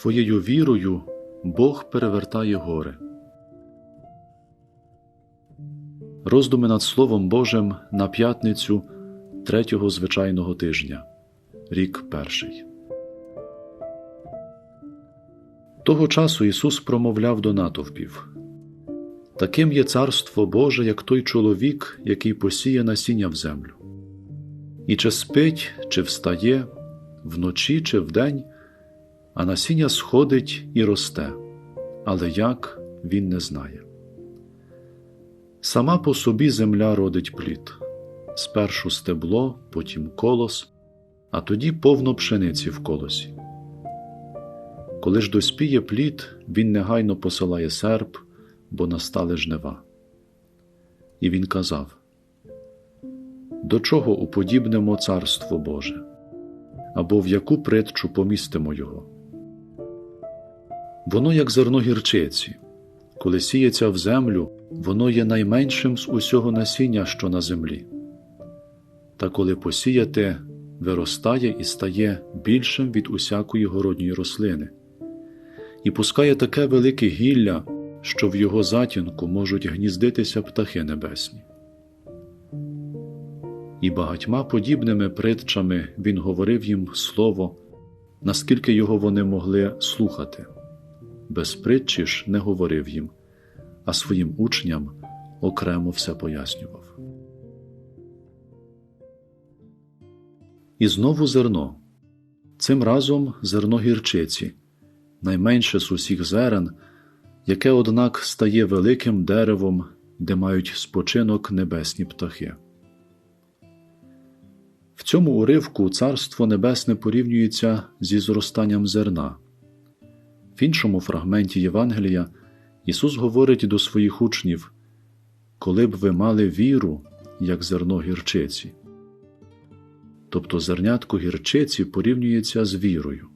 Твоєю вірою Бог перевертає гори. Роздуми над Словом Божим на п'ятницю третього звичайного тижня, рік перший. Того часу Ісус промовляв до натовпів Таким є царство Боже, як той чоловік, який посіє насіння в землю. І чи спить, чи встає, вночі чи вдень, а насіння сходить і росте, але як він не знає. Сама по собі земля родить плід спершу стебло, потім колос, а тоді повно пшениці в колосі. Коли ж доспіє плід, він негайно посилає серп, бо настали жнива. І він казав До чого уподібнемо царство Боже? Або в яку притчу помістимо його? Воно, як зерно гірчиці, коли сіється в землю, воно є найменшим з усього насіння, що на землі. Та коли посіяте, виростає і стає більшим від усякої городньої рослини, і пускає таке велике гілля, що в його затінку можуть гніздитися птахи небесні. І багатьма подібними притчами він говорив їм слово, наскільки його вони могли слухати. Без притчі ж не говорив їм, а своїм учням окремо все пояснював. І знову зерно. Цим разом зерно гірчиці, найменше з усіх зерен, яке, однак, стає великим деревом, де мають спочинок небесні птахи. В цьому уривку Царство Небесне порівнюється зі зростанням зерна. В іншому фрагменті Євангелія Ісус говорить до своїх учнів коли б ви мали віру, як зерно гірчиці. Тобто зернятко гірчиці порівнюється з вірою.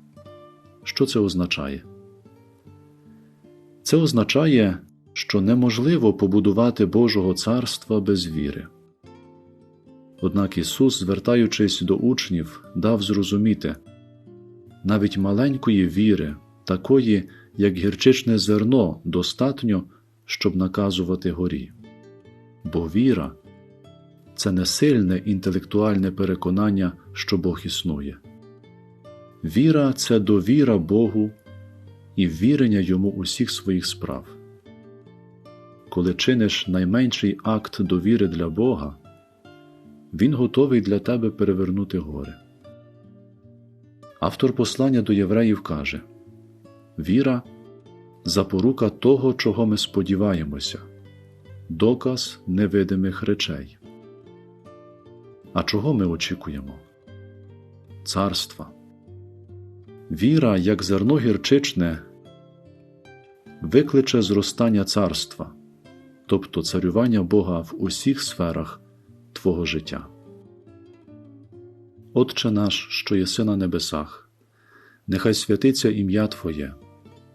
Що це означає? Це означає, що неможливо побудувати Божого царства без віри. Однак Ісус, звертаючись до учнів, дав зрозуміти навіть маленької віри, такої, як гірчичне зерно, достатньо, щоб наказувати горі. Бо віра це не сильне інтелектуальне переконання, що Бог існує. Віра це довіра Богу і вірення йому усіх своїх справ. Коли чиниш найменший акт довіри для Бога, Він готовий для тебе перевернути гори. Автор послання до євреїв каже Віра запорука того, чого ми сподіваємося, доказ невидимих речей. А чого ми очікуємо? Царства. Віра, як зерно гірчичне, викличе зростання царства, тобто царювання Бога в усіх сферах Твого життя. Отче наш, що єси на небесах, нехай святиться ім'я Твоє,